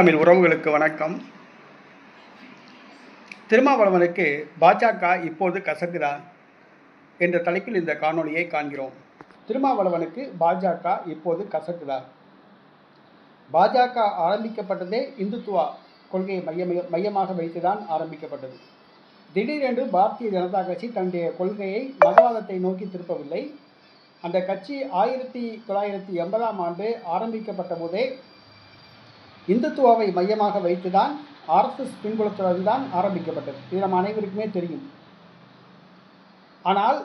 தமிழ் உறவுகளுக்கு வணக்கம். திருமாவளவனுக்கு பாஜக இப்போது கசக்குதா என்ற தலைப்பில் இந்த காணொளியை காண்கிறோம். திருமாவளவனுக்கு பாஜக இப்போது கசக்குதா? பாஜக ஆரம்பிக்கப்பட்டதே இந்துத்துவா கொள்கையை மைய மையமாக வைத்துதான் ஆரம்பிக்கப்பட்டது. திடீரென்று பாரதிய ஜனதா கட்சி தன்னுடைய கொள்கையை மதவாதத்தை நோக்கி திருப்பவில்லை. அந்த கட்சி ஆயிரத்தி தொள்ளாயிரத்தி எண்பதாம் ஆண்டு ஆரம்பிக்கப்பட்ட போதே இந்துத்துவாவை மையமாக வைத்துதான் ஆர்எஸ்எஸ் பின்புலத்துடன் தான் ஆரம்பிக்கப்பட்டது. இது நம்ம அனைவருக்குமே தெரியும். ஆனால்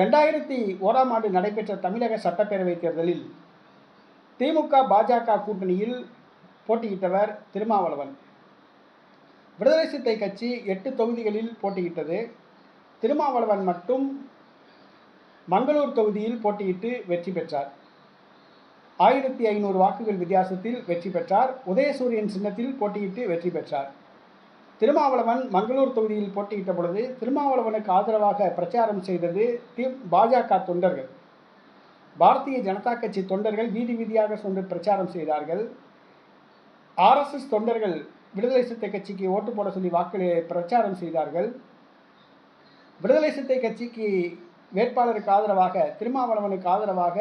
ரெண்டாயிரத்தி ஓராம் ஆண்டு நடைபெற்ற தமிழக சட்டப்பேரவைத் தேர்தலில் திமுக பாஜக கூட்டணியில் போட்டியிட்டவர் திருமாவளவன். விடுதலை சித்தை கட்சி எட்டு தொகுதிகளில் போட்டியிட்டது. திருமாவளவன் மட்டும் மங்களூர் தொகுதியில் போட்டியிட்டு வெற்றி பெற்றார். ஆயிரத்தி ஐநூறு வாக்குகள் வித்தியாசத்தில் வெற்றி பெற்றார். உதயசூரியன் சின்னத்தில் போட்டியிட்டு வெற்றி பெற்றார். திருமாவளவன் மங்களூர் தொகுதியில் போட்டியிட்ட பொழுது திருமாவளவனுக்கு ஆதரவாக பிரச்சாரம் செய்தது தி பாஜக தொண்டர்கள். பாரதிய ஜனதா கட்சி தொண்டர்கள் வீதி வீதியாக சென்று பிரச்சாரம் செய்தார்கள். ஆர்எஸ்எஸ் தொண்டர்கள் விடுதலை சிறுத்தை கட்சிக்கு ஓட்டு போட சொல்லி வாக்கு பிரச்சாரம் செய்தார்கள். விடுதலை சிறுத்தை கட்சிக்கு வேட்பாளருக்கு ஆதரவாக திருமாவளவனுக்கு ஆதரவாக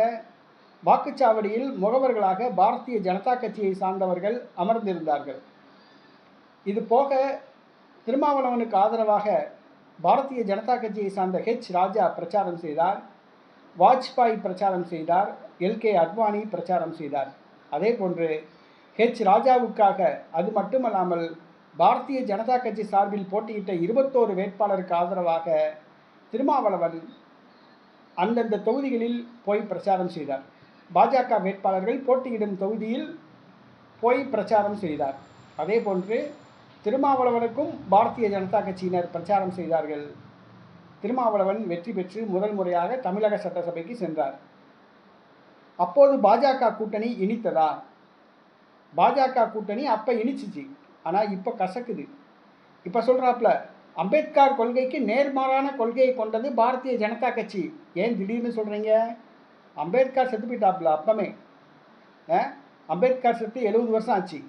வாக்குச்சாவடியில் முகவர்களாக பாரதிய ஜனதா கட்சியை சார்ந்தவர்கள் அமர்ந்திருந்தார்கள். இது போக திருமாவளவனுக்கு ஆதரவாக பாரதிய ஜனதா கட்சியை சார்ந்த ஹெச் ராஜா பிரச்சாரம் செய்தார். வாஜ்பாய் பிரச்சாரம் செய்தார். எல் கே அத்வானி பிரச்சாரம் செய்தார். அதே போன்று ஹெச் ராஜாவுக்காக அது மட்டுமல்லாமல் பாரதிய ஜனதா கட்சி சார்பில் போட்டியிட்ட இருபத்தோரு வேட்பாளருக்கு ஆதரவாக திருமாவளவன் அந்தந்த தொகுதிகளில் போய் பிரச்சாரம் செய்தார். பாஜக வேட்பாளர்கள் போட்டியிடும் தொகுதியில் போய் பிரச்சாரம் செய்தார். அதே போன்று திருமாவளவனுக்கும் பாரதிய ஜனதா கட்சியினர் பிரச்சாரம் செய்தார்கள். திருமாவளவன் வெற்றி பெற்று முதல் முறையாக தமிழக சட்டசபைக்கு சென்றார். அப்போது பாஜக கூட்டணி இனித்ததா? பாஜக கூட்டணி அப்போ இனிச்சிச்சு. ஆனால் இப்போ கசக்குது. இப்போ சொல்கிறாப்புல அம்பேத்கர் கொள்கைக்கு நேர்மாறான கொள்கையை கொண்டது பாரதிய ஜனதா கட்சி. ஏன் திடீர்னு சொல்கிறீங்க அம்பேத்கர் செத்து போயிட்டாப்புல அப்பமே. அம்பேத்கர் செத்து எழுபது வருஷம் ஆச்சு.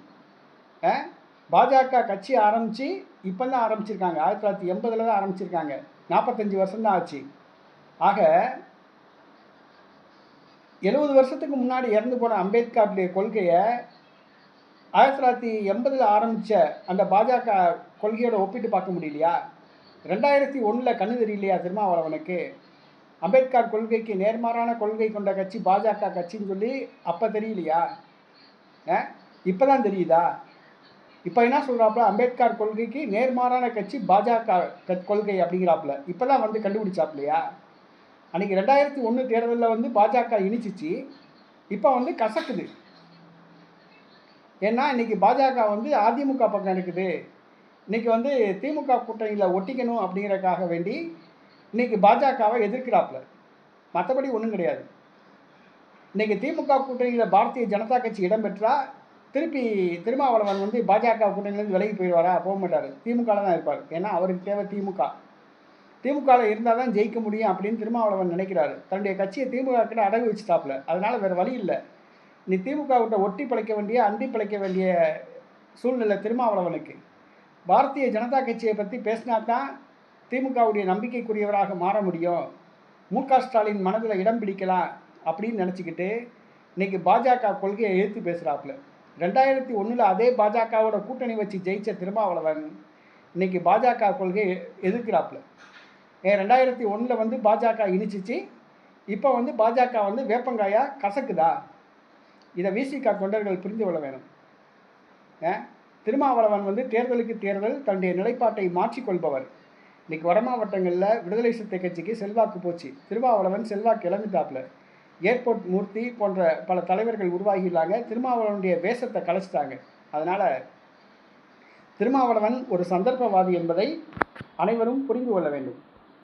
பாஜக கட்சி ஆரம்பித்து இப்போ தான் ஆரம்பிச்சிருக்காங்க. ஆயிரத்தி தொள்ளாயிரத்தி எண்பதில் தான் ஆரம்பிச்சிருக்காங்க. நாற்பத்தஞ்சு வருஷம்தான் ஆச்சு. ஆக எழுபது வருஷத்துக்கு முன்னாடி இறந்து போன அம்பேத்கருடைய கொள்கையை ஆயிரத்தி தொள்ளாயிரத்தி எண்பதில் ஆரம்பித்த அந்த பாஜக கொள்கையோட ஒப்பிட்டு பார்க்க முடியலையா? ரெண்டாயிரத்தி ஒன்றில் கண்ணு தெரியலையா திருமாவளவனுக்கு? அம்பேத்கர் கொள்கைக்கு நேர்மாறான கொள்கை கொண்ட கட்சி பாஜக கட்சின்னு சொல்லி அப்போ தெரியலையா? இப்போ தான் தெரியுதா? இப்போ என்ன சொல்கிறாப்புல அம்பேத்கர் கொள்கைக்கு நேர்மாறான கட்சி பாஜக கொள்கை அப்படிங்கிறாப்புல. இப்போ தான் வந்து கண்டுபிடிச்சாப்புலையா? அன்றைக்கி ரெண்டாயிரத்தி ஒன்று தேர்தலில் வந்து பாஜக இனிச்சிச்சு. இப்போ வந்து கசக்குது. ஏன்னா இன்றைக்கி பாஜக வந்து அதிமுக பக்கம் இருக்குது இன்றைக்கி வந்து திமுக கூட்டணியில் ஒட்டிக்கணும் அப்படிங்கிறக்காக வேண்டி இன்றைக்கி பாஜகவை எதிர்க்கிறாப்புல. மற்றபடி ஒன்றும் கிடையாது. இன்றைக்கி திமுக கூட்டணியில் பாரதிய ஜனதா கட்சி இடம்பெற்றால் திருப்பி திருமாவளவன் வந்து பாஜக கூட்டணியிலேருந்து விலகி போயிடுவாரா? போக மாட்டார். திமுகவில் தான் இருப்பார். ஏன்னா அவருக்கு தேவை திமுக. திமுகவில் இருந்தால் தான் ஜெயிக்க முடியும் அப்படின்னு திருமாவளவன் நினைக்கிறாரு. தன்னுடைய கட்சியை திமுக கிட்ட அடகு வச்சுட்டாப்புல. அதனால் வேறு வழி இல்லை. நீ திமுக விட்ட ஒட்டி பிழைக்க வேண்டிய அண்டி பிழைக்க வேண்டிய சூழ்நிலை திருமாவளவனுக்கு. பாரதிய ஜனதா கட்சியை பற்றி பேசினா தான் திமுகவுடைய நம்பிக்கைக்குரியவராக மாற முடியும் மு க ஸ்டாலின் மனதில் இடம் பிடிக்கலாம் அப்படின்னு நினச்சிக்கிட்டு இன்றைக்கி பாஜக கொள்கையை எழுத்து பேசுகிறாப்புல ரெண்டாயிரத்தி ஒன்றில் அதே பாஜகவோட கூட்டணி வச்சு ஜெயித்த திருமாவளவன் இன்றைக்கி பாஜக கொள்கையை எதிர்க்கிறாப்புல. ஏன் ரெண்டாயிரத்தி ஒன்றில் வந்து பாஜக இனிச்சிச்சு. இப்போ வந்து பாஜக வந்து வேப்பங்காயா கசக்குதா? இதை விசிகா தொண்டர்கள் புரிந்து கொள்ள வேணும். திருமாவளவன் வந்து தேர்தலுக்கு தேர்தல் தன்னுடைய நிலைப்பாட்டை மாற்றிக்கொள்பவர். இன்றைக்கி வட மாவட்டங்களில் விடுதலை சிறுத்தை கட்சிக்கு செல்வாக்கு போச்சு. திருமாவளவன் செல்வாக்கு இழந்துட்டாப்புல ஏர்போர்ட் மூர்த்தி போன்ற பல தலைவர்கள் உருவாகியுள்ளாங்க திருமாவளவனுடைய வேஷத்தை கலைச்சிட்டாங்க. அதனால் திருமாவளவன் ஒரு சந்தர்ப்பவாதி என்பதை அனைவரும் புரிந்து கொள்ள வேண்டும்.